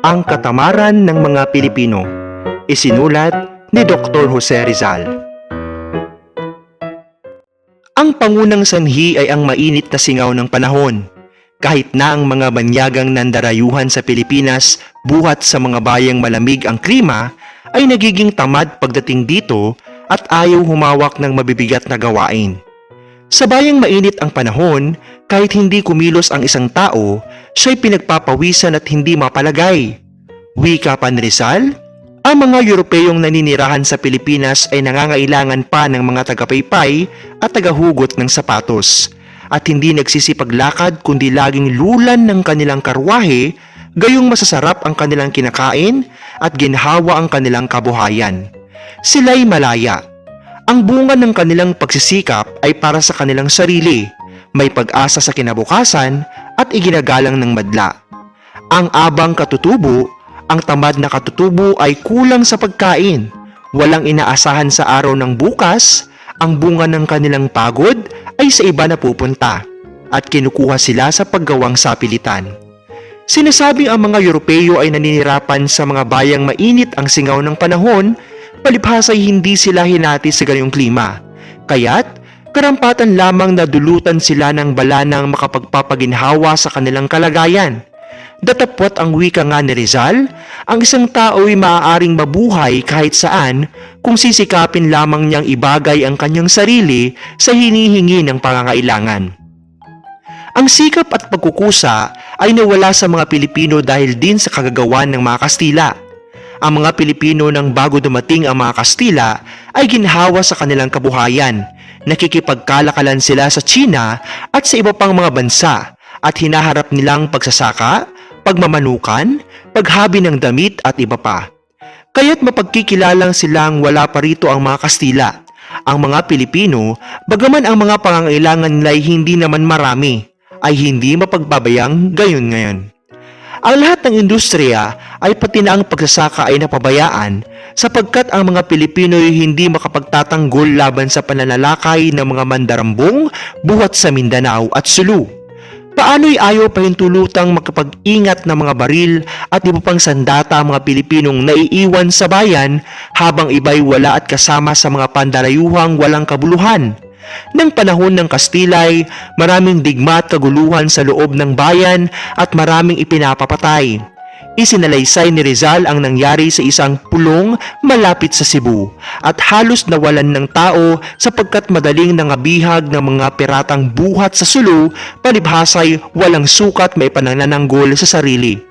Ang Katamaran ng Mga Pilipino Isinulat ni Dr. Jose Rizal Ang pangunang sanhi ay ang mainit na singaw ng panahon. Kahit na ang mga banyagang nandarayuhan sa Pilipinas buhat sa mga bayang malamig ang klima, ay nagiging tamad pagdating dito at ayaw humawak ng mabibigat na gawain. Sa bayang mainit ang panahon, kahit hindi kumilos ang isang tao, siya'y pinagpapawisan at hindi mapalagay. Wika pa ni Rizal, ang mga Europeyong naninirahan sa Pilipinas ay nangangailangan pa ng mga tagapaypay at tagahugot ng sapatos at hindi nagsisipaglakad kundi laging lulan ng kanilang karwahe gayong masasarap ang kanilang kinakain at ginhawa ang kanilang kabuhayan. Sila'y malaya. Ang bunga ng kanilang pagsisikap ay para sa kanilang sarili, may pag-asa sa kinabukasan at iginagalang ng madla. Ang abang katutubo, ang tamad na katutubo ay kulang sa pagkain. Walang inaasahan sa araw ng bukas, ang bunga ng kanilang pagod ay sa iba na pupunta at kinukuha sila sa paggawang sapilitan. Sinasabing ang mga Europeo ay naninirapan sa mga bayang mainit ang singaw ng panahon, palibhas ay hindi sila hinati sa ganyong klima. Kaya't, karampatan lamang na dulutan sila ng bala ng makapagpapaginhawa sa kanilang kalagayan. Datapwat ang wika nga ni Rizal, ang isang tao ay maaaring mabuhay kahit saan kung sisikapin lamang niyang ibagay ang kanyang sarili sa hinihingi ng pangangailangan. Ang sikap at pagkukusa ay nawala sa mga Pilipino dahil din sa kagagawan ng mga Kastila. Ang mga Pilipino nang bago dumating ang mga Kastila ay ginhawa sa kanilang kabuhayan. Nakikipagkalakalan sila sa China at sa iba pang mga bansa at hinaharap nilang pagsasaka, pagmamanukan, paghabi ng damit at iba pa. Kaya't mapagkikilalang silang wala pa rito ang mga Kastila. Ang mga Pilipino, bagaman ang mga pangangailangan nila ay hindi naman marami, ay hindi mapagbabayang gayon ngayon. Ang lahat ng industriya ay pati na ang pagsasaka ay napabayaan sapagkat ang mga Pilipino ay hindi makapagtatanggol laban sa pananalakay ng mga mandarambong buhat sa Mindanao at Sulu. Paano'y ayaw pahintulutang makapag-ingat ng mga baril at iba pang sandata ang mga Pilipinong naiiwan sa bayan habang iba'y wala at kasama sa mga pandarayuhang walang kabuluhan. Nang panahon ng Kastilay, maraming digma at kaguluhan sa loob ng bayan at maraming ipinapapatay. Isinalaysay ni Rizal ang nangyari sa isang pulong malapit sa Cebu at halos nawalan ng tao sapagkat madaling nangabihag ng mga piratang buhat sa sulu palibhasay walang sukat may pananananggol sa sarili.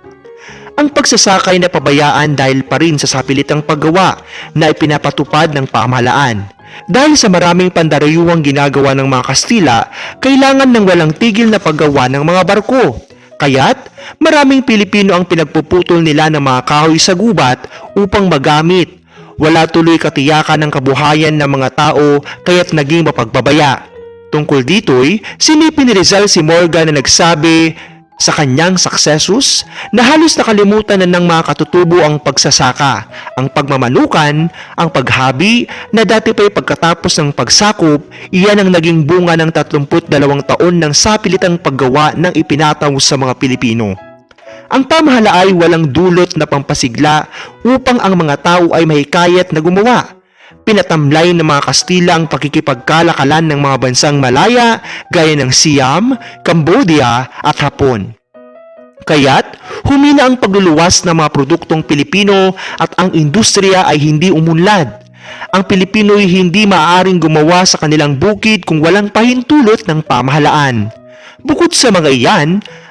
Ang pagsasakay na pabayaan dahil pa rin sa sapilitang paggawa na ipinapatupad ng pamahalaan. Dahil sa maraming pandarayuwang ginagawa ng mga Kastila, kailangan ng walang tigil na paggawa ng mga barko. Kaya't maraming Pilipino ang pinagpuputol nila ng mga kahoy sa gubat upang magamit. Wala tuloy katiyakan ng kabuhayan ng mga tao kaya't naging mapagbabaya. Tungkol dito'y, sinipin ni Rizal si Morgan na nagsabi sa kanyang successus na halos nakalimutan na ng mga katutubo ang pagsasaka, ang pagmamanukan, ang paghabi na dati pa'y pagkatapos ng pagsakop, iyan ang naging bunga ng 32 taon ng sapilitang paggawa ng ipinataw sa mga Pilipino. Ang pamahala ay walang dulot na pampasigla upang ang mga tao ay mahikayat na gumawa. Pinatamlay ng mga Kastila ang pakikipagkalakalan ng mga bansang Malaya gaya ng Siam, Cambodia at Hapon. Kaya't humina ang pagluluwas ng mga produktong Pilipino at ang industriya ay hindi umunlad. Ang Pilipino ay hindi maaaring gumawa sa kanilang bukid kung walang pahintulot ng pamahalaan. Bukod sa mga iyan,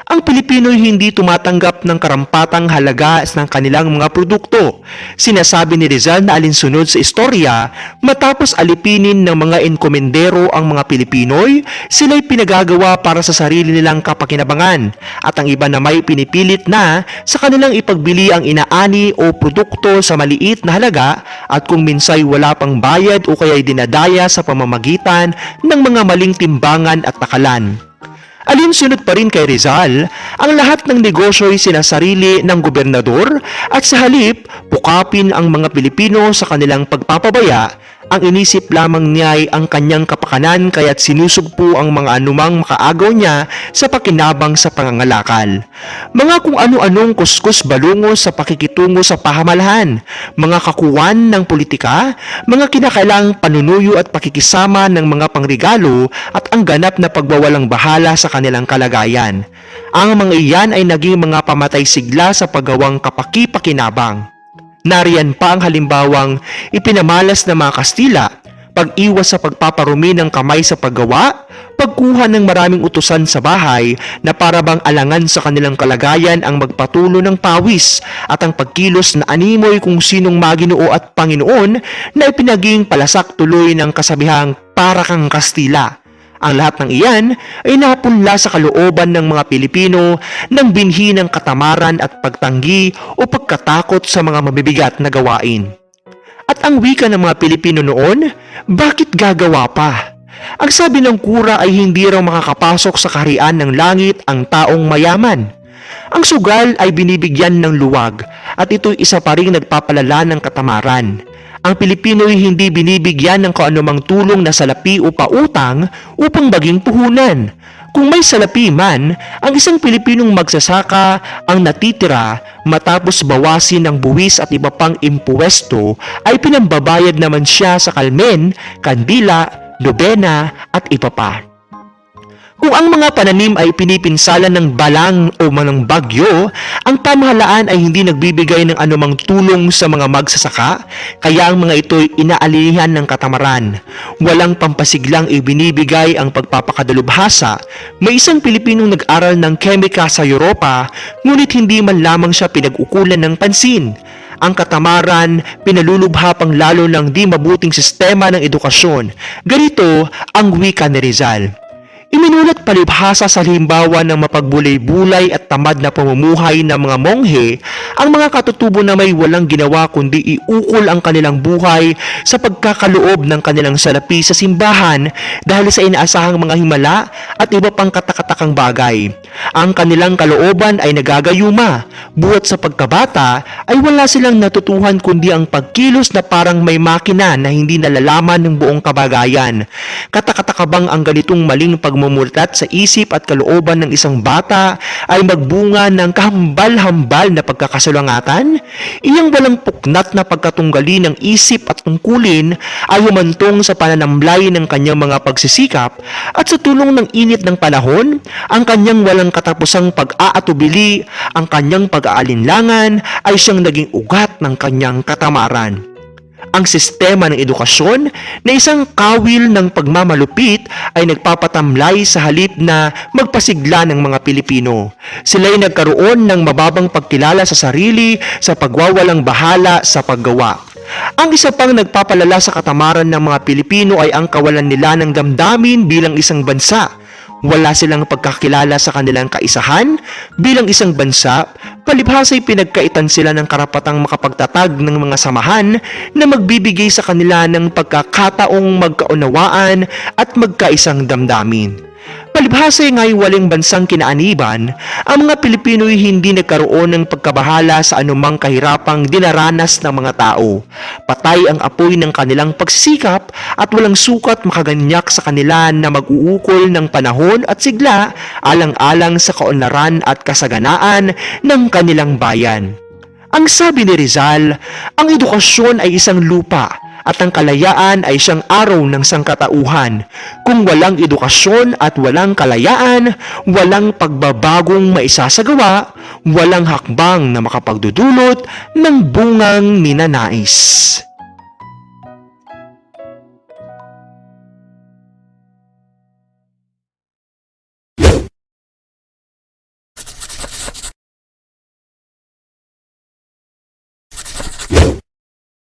ang Pilipino ay hindi tumatanggap ng karampatang halaga ng kanilang mga produkto. Sinasabi ni Rizal na alinsunod sa istorya, matapos alipinin ng mga enkomendero ang mga Pilipinoy, sila'y pinagagawa para sa sarili nilang kapakinabangan at ang iba na may pinipilit na sa kanilang ipagbili ang inaani o produkto sa maliit na halaga at kung minsay wala pang bayad o kaya'y dinadaya sa pamamagitan ng mga maling timbangan at takalan. Alinsunod pa rin kay Rizal, ang lahat ng negosyo ay sinasarili ng gobernador at sa halip, pukapin ang mga Pilipino sa kanilang pagpapabaya, Ang inisip lamang niya ay ang kanyang kapakanan kaya't sinusugpo ang mga anumang makaagaw niya sa pakinabang sa pangangalakal. Mga kung ano-anong kuskus balungo sa pakikitungo sa pahamalaan, mga kakuwan ng politika, mga kinakailang panunuyo at pakikisama ng mga pangregalo at ang ganap na pagbawalang bahala sa kanilang kalagayan. Ang mga iyan ay naging mga pamatay sigla sa paggawang kapaki-pakinabang. Nariyan pa ang halimbawang ipinamalas ng mga Kastila, pag-iwas sa pagpaparumi ng kamay sa paggawa, pagkuha ng maraming utusan sa bahay na para bang alangan sa kanilang kalagayan ang magpatulo ng pawis at ang pagkilos na animoy kung sinong maginoo at Panginoon na ipinaging palasak tuloy ng kasabihang para kang Kastila. Ang lahat ng iyan ay napunla sa kalooban ng mga Pilipino ng binhi ng katamaran at pagtanggi o pagkatakot sa mga mabibigat na gawain. At ang wika ng mga Pilipino noon, bakit gagawa pa? Ang sabi ng kura ay hindi raw makakapasok sa kaharian ng langit ang taong mayaman. Ang sugal ay binibigyan ng luwag at ito'y isa pa rin nagpapalala ng katamaran. Ang Pilipino ay hindi binibigyan ng kaanumang tulong na salapi o pautang upang maging puhunan. Kung may salapi man, ang isang Pilipinong magsasaka ang natitira matapos bawasin ng buwis at iba pang impuesto ay pinambabayad naman siya sa kalmen, kandila, nobena at iba pa. Kung ang mga pananim ay pinipinsala ng balang o manang bagyo, ang pamahalaan ay hindi nagbibigay ng anumang tulong sa mga magsasaka, kaya ang mga ito'y inaalilihan ng katamaran. Walang pampasiglang ibinibigay ang pagpapakadalubhasa. May isang Pilipinong nag-aral ng kemika sa Europa, ngunit hindi man lamang siya pinag-ukulan ng pansin ang katamaran, pinalulubha pang lalo ng di mabuting sistema ng edukasyon. Ganito ang wika ni Rizal. Iminulat palibhasa sa halimbawa ng mapagbulay-bulay at tamad na pamumuhay ng mga monghe ang mga katutubo na may walang ginawa kundi iukol ang kanilang buhay sa pagkakaloob ng kanilang salapi sa simbahan dahil sa inaasahang mga himala at iba pang katakatakang bagay. Ang kanilang kalooban ay nagagayuma, buhat sa pagkabata ay wala silang natutuhan kundi ang pagkilos na parang may makina na hindi nalalaman ng buong kabagayan. Katakatakabang ang ganitong maling pagmumultat sa isip at kalooban ng isang bata ay magbunga ng kahambal-hambal na pagkakasulangatan? Iyang walang puknat na pagkatunggali ng isip at tungkulin ay humantong sa pananamlay ng kanyang mga pagsisikap at sa tulong ng init ng panahon, ang kanyang walang katapusang pag-aatubili, ang kanyang pag-aalinlangan ay siyang naging ugat ng kanyang katamaran ang sistema ng edukasyon na isang kawil ng pagmamalupit ay nagpapatamlay sa halip na magpasigla ng mga Pilipino. Sila'y nagkaroon ng mababang pagkilala sa sarili sa pagwawalang bahala sa paggawa. Ang isa pang nagpapalala sa katamaran ng mga Pilipino ay ang kawalan nila ng damdamin bilang isang bansa. Wala silang pagkakilala sa kanilang kaisahan bilang isang bansa, palibhasa'y pinagkaitan sila ng karapatang makapagtatag ng mga samahan na magbibigay sa kanila ng pagkakataong magkaunawaan at magkaisang damdamin. Palibhasa nga'y waling bansang kinaaniban, ang mga Pilipino'y hindi nagkaroon ng pagkabahala sa anumang kahirapang dinaranas ng mga tao. Patay ang apoy ng kanilang pagsisikap at walang sukat makaganyak sa kanila na mag-uukol ng panahon at sigla alang-alang sa kaunlaran at kasaganaan ng kanilang bayan. Ang sabi ni Rizal, ang edukasyon ay isang lupa at ang kalayaan ay siyang araw ng sangkatauhan. Kung walang edukasyon at walang kalayaan, walang pagbabagong maisasagawa, walang hakbang na makapagdudulot ng bungang ninanais.